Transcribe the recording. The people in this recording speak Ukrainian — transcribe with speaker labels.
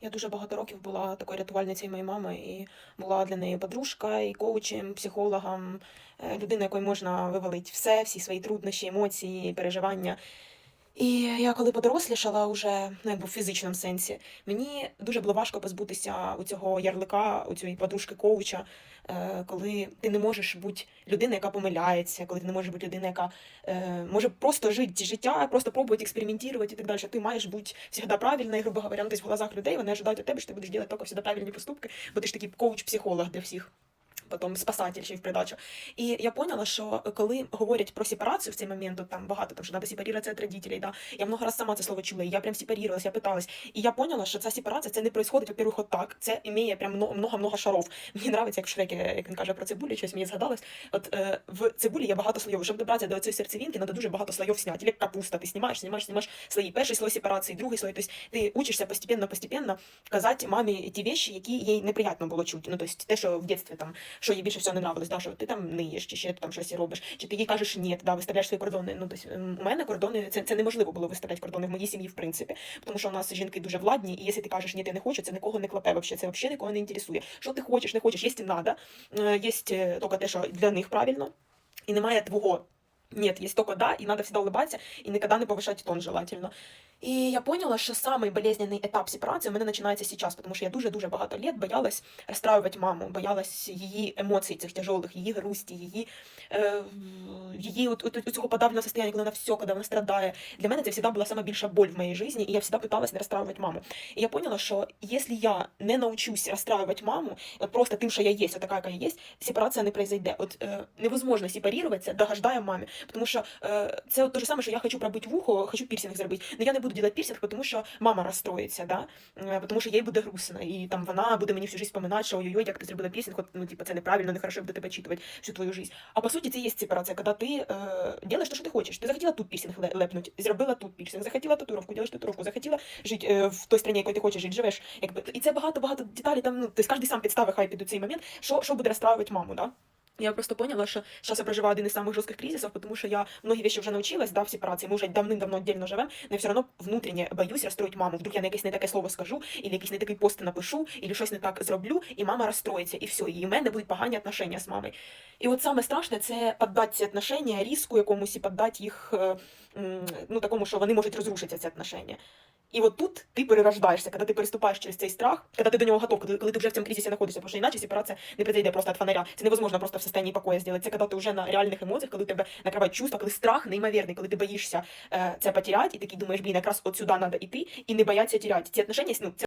Speaker 1: Я дуже багато років була такою рятувальницею моєї мами і була для неї подружка, і коучем, психологом, людина, людиною, якою можна вивалити все, всі свої труднощі, емоції, переживання. І я коли подорослішала уже ну, якби в фізичному сенсі, мені дуже було важко позбутися у цього ярлика, у цієї подружки коуча, е, коли ти не можеш бути людиною, яка помиляється, коли ти не можеш бути людиною, яка е, може просто жити життя, просто пробувати експериментувати і так далі. Ти маєш бути завжди правильною, грубо говоря, ну, тобто в глазах людей вони ожидають від тебе, що ти будеш робити тільки завжди правильні поступки, бо ти ж такий коуч-психолог для всіх. Потім спасатель ще й в придачу. І я поняла, що коли говорять про сепарацію в цей момент, от там багато там, що треба сепаруватися від родителей, да, я много раз сама це слово чула, я прям сепарувалась, я питалась. І я поняла, що ця сепарація це не происходить, во-первых, от. Це імеє прям много-много шаров. Мені нравиться, як в Шрекі, як він каже про цибулю, щось мені згадалось. От е, в цибулі є багато слоїв. Щоб добратися до цієї серцевинки, треба дуже багато слоїв зняти. Як капуста, ти знімаєш, знімаєш, знімаєш слої. Перший слой сепарації, другий слой. Тобто ти учишся постепенно, постепенно казати мамі ті вещі, які їй неприємно було чути. Ну, тобто те, що в дитинстві там, що їй більше всього не нравилось, да, що ти там ниєш, чи ще там щось робиш, чи ти їй кажеш ні, да, виставляєш свої кордони. Ну, тобто, у мене кордони, це, це неможливо було виставляти кордони в моїй сім'ї, в принципі. Тому що у нас жінки дуже владні, і якщо ти кажеш ні, ти не хочеш, це нікого не клапе вообще, це взагалі нікого не інтересує. Що ти хочеш, не хочеш, є надо, е, є е, тільки те, що для них правильно, і немає твого. Нет, есть только да, и надо всегда улыбаться, и никогда не повышать тон желательно. І я поняла, що самий болезненний етап сепарації у мене починається зараз, тому що я дуже-дуже багато лет боялась розстраювати маму, боялась її емоцій цих тяжелих, її грусті, її, е, її от, от, от цього подавленого состояння, коли вона все, коли вона страдає. Для мене це завжди була сама більша боль в моїй житті, і я завжди питалась не розстраювати маму. І я поняла, що якщо я не научусь розстраювати маму, от просто тим, що я є, така, яка я є, сепарація не произойде. От е, невозможно сепаруватися, догождая мамі. Тому що е, це те ж саме, що я хочу пробити вухо, хочу пірсинг зробити. Но я не буду робити пірсинг, тому що мама розстроїться, да? Е, тому що їй буде грустно. І там вона буде мені всю життя споминати, що ой-ой, як ти зробила пірсинг, от, ну, типу, це неправильно, нехорошо буде тебе читувати всю твою життя. А по суті, це є сепарація, коли ти е, робиш те, що ти хочеш. Ти захотіла тут пірсинг ле- лепнути, зробила тут пірсинг, захотіла татуровку, робиш татуровку, захотіла жити е, в той країні, якої ти хочеш жити, живеш. Якби. І це багато-багато деталей, там, ну, тобто кожен сам підстави хай під цей момент, що, що буде розстраювати маму, да? Я просто поняла, что сейчас я проживаю один из самых жестких кризисов, потому что я многие вещи уже научилась, да, в сепарации, мы уже давным-давно отдельно живем, но я все равно внутренне боюсь расстроить маму. Вдруг я на якесь не таке слово скажу, или якийсь не такий пост напишу, или щось не так зроблю, і мама розстроїться, і все, і в мене будуть погані отношення з мамою. І от саме страшне це піддати ці отношення різку якомусь і піддати їх, е, м, ну, такому, що вони можуть розрушитися, ці отношення. І от тут ти перерождаєшся, коли ти переступаєш через цей страх, коли ти до нього готов, коли, ти вже в цьому кризисі знаходишся, тому що іначе сепарація не произойде просто від фонаря. Це невозможно просто в состоянии покоя зробити. Це коли ти вже на реальних емоціях, коли тебе накривають чувства, коли страх неймовірний, коли ти боїшся е, це потеряти, і такий думаєш, блін, якраз от сюди треба йти, і не бояться теряти. Ці отношення, ну, це